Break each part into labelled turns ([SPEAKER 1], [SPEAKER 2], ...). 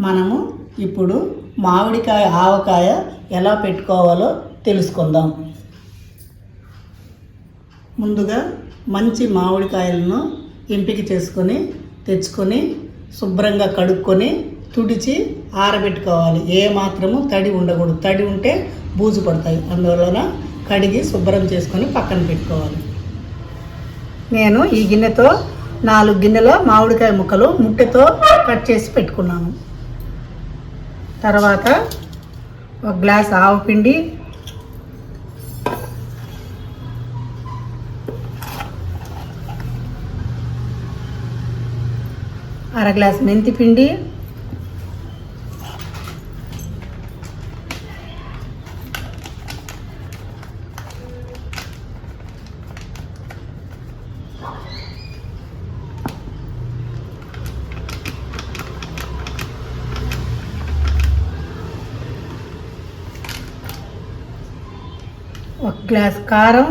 [SPEAKER 1] మనము ఇప్పుడు మామిడికాయ ఆవకాయ ఎలా పెట్టుకోవాలో తెలుసుకుందాం. ముందుగా మంచి మామిడికాయలను ఎంపిక చేసుకొని తెచ్చుకొని శుభ్రంగా కడుక్కొని తుడిచి ఆరబెట్టుకోవాలి. ఏ మాత్రము తడి ఉండకూడదు. తడి ఉంటే బూజు పడతాయి. అందువలన కడిగి శుభ్రం చేసుకొని పక్కన పెట్టుకోవాలి. నేను ఈ గిన్నెతో నాలుగు గిన్నెల మామిడికాయ ముక్కలు ముట్టెతో కట్ చేసి పెట్టుకున్నాను. తర్వాత ఒక గ్లాస్ ఆవు పిండి. అర గ్లాస్ మెంతి పిండి. ఒక గ్లాస్ కారం.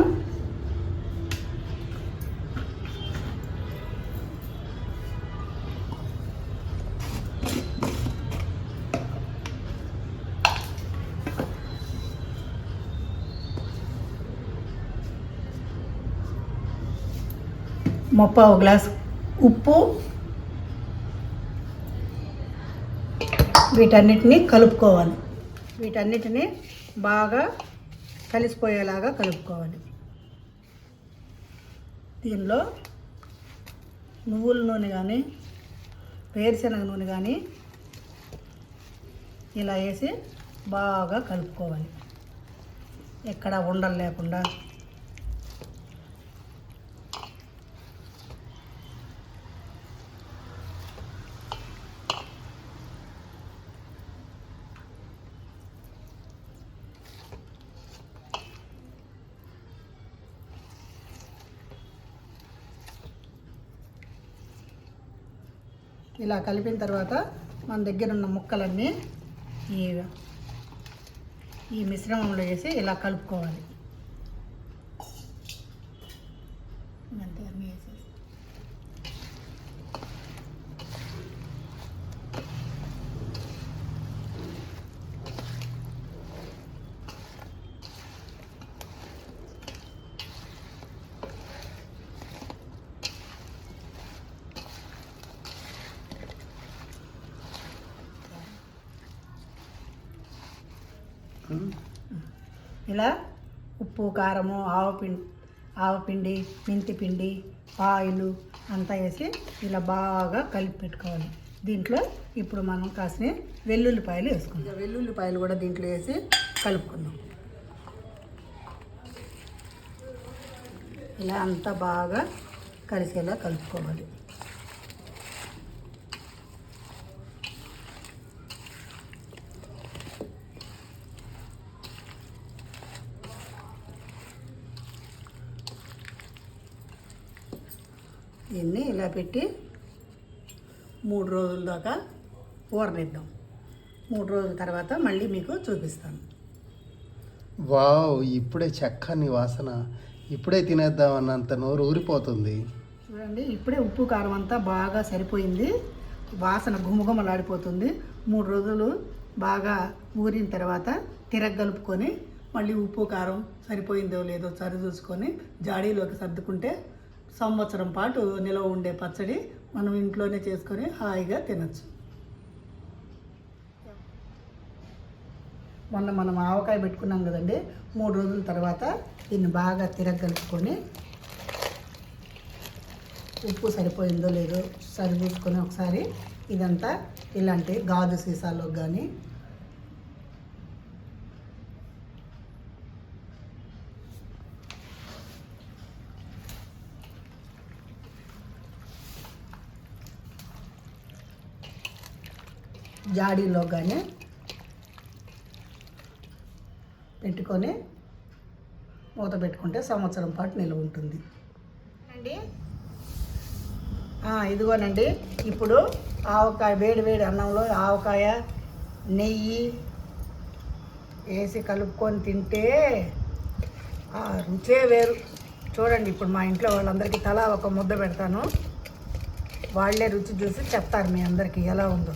[SPEAKER 1] ముప్పావు గ్లాస్ ఉప్పు. వీటన్నిటిని కలుపుకోవాలి. వీటన్నిటిని బాగా కలిసిపోయేలాగా కలుపుకోవాలి. దీనిలో నువ్వుల నూనె కానీ వేరుశనగ నూనె కానీ ఇలా వేసి బాగా కలుపుకోవాలి. ఎక్కడ ఉండలు లేకుండా ఇలా కలిపిన తర్వాత మన దగ్గర ఉన్న ముక్కలన్నీ ఈ ఈ మిశ్రమంలో వేసి ఇలా కలుపుకోవాలి. ఇలా ఉప్పు కారము ఆవపిండి ఆవపిండి మెంతి పిండి ఆయిల్ అంతా వేసి ఇలా బాగా కలిపి పెట్టుకోవాలి. దీంట్లో ఇప్పుడు మనం కాసిన వెల్లుల్లిపాయలు వేసుకుందాం. వెల్లుల్లిపాయలు కూడా దీంట్లో వేసి కలుపుకుందాం. ఇలా అంతా బాగా కలిసేలా కలుపుకోవాలి. దీన్ని ఇలా పెట్టి మూడు రోజుల దాకా ఊరనిద్దాం. మూడు రోజుల తర్వాత మళ్ళీ మీకు చూపిస్తాను.
[SPEAKER 2] వావ్ ఇప్పుడే చక్కని వాసన. ఇప్పుడే తినేద్దామన్నంత నోరు ఊరిపోతుంది.
[SPEAKER 1] చూడండి ఇప్పుడే ఉప్పు కారం అంతా బాగా సరిపోయింది. వాసన గుమగుమలాడిపోతుంది మూడు రోజులు బాగా ఊరిన తర్వాత తిరగలుపుకొని మళ్ళీ ఉప్పు కారం సరిపోయిందో లేదో సరి చూసుకొని జాడీలోకి సర్దుకుంటే సంవత్సరం పాటు నిలవ ఉండే పచ్చడి మనం ఇంట్లోనే చేసుకొని హాయిగా తినచ్చు. మొన్న మనం ఆవకాయ పెట్టుకున్నాం కదండి మూడు రోజుల తర్వాత దీన్ని బాగా తిరగలుపుకొని ఉప్పు సరిపోయిందో లేదో సరిచూసుకొని ఒకసారి ఇదంతా ఇలాంటి గాజు సీసాలో కానీ జాడీలో కానీ పెట్టుకొని మూత పెట్టుకుంటే సంవత్సరం పాటు నిల్వ ఉంటుంది. అండి? ఇదిగోనండి ఇప్పుడు ఆవకాయ వేడి వేడి అన్నంలో ఆవకాయ నెయ్యి వేసి కలుపుకొని తింటే ఆ రుచే వేరు. చూడండి ఇప్పుడు మా ఇంట్లో వాళ్ళందరికీ తలా ఒక ముద్ద పెడతాను. వాళ్ళే రుచి చూసి చెప్తారు మీ అందరికీ ఎలా ఉందో.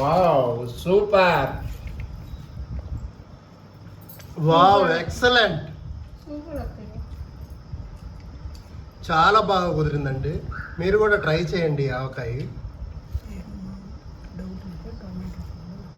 [SPEAKER 3] వావ్ సూపర్ వావ్ ఎక్సలెంట్ చాలా బాగా కుదిరిందండి. మీరు కూడా ట్రై చేయండి ఆవకాయ.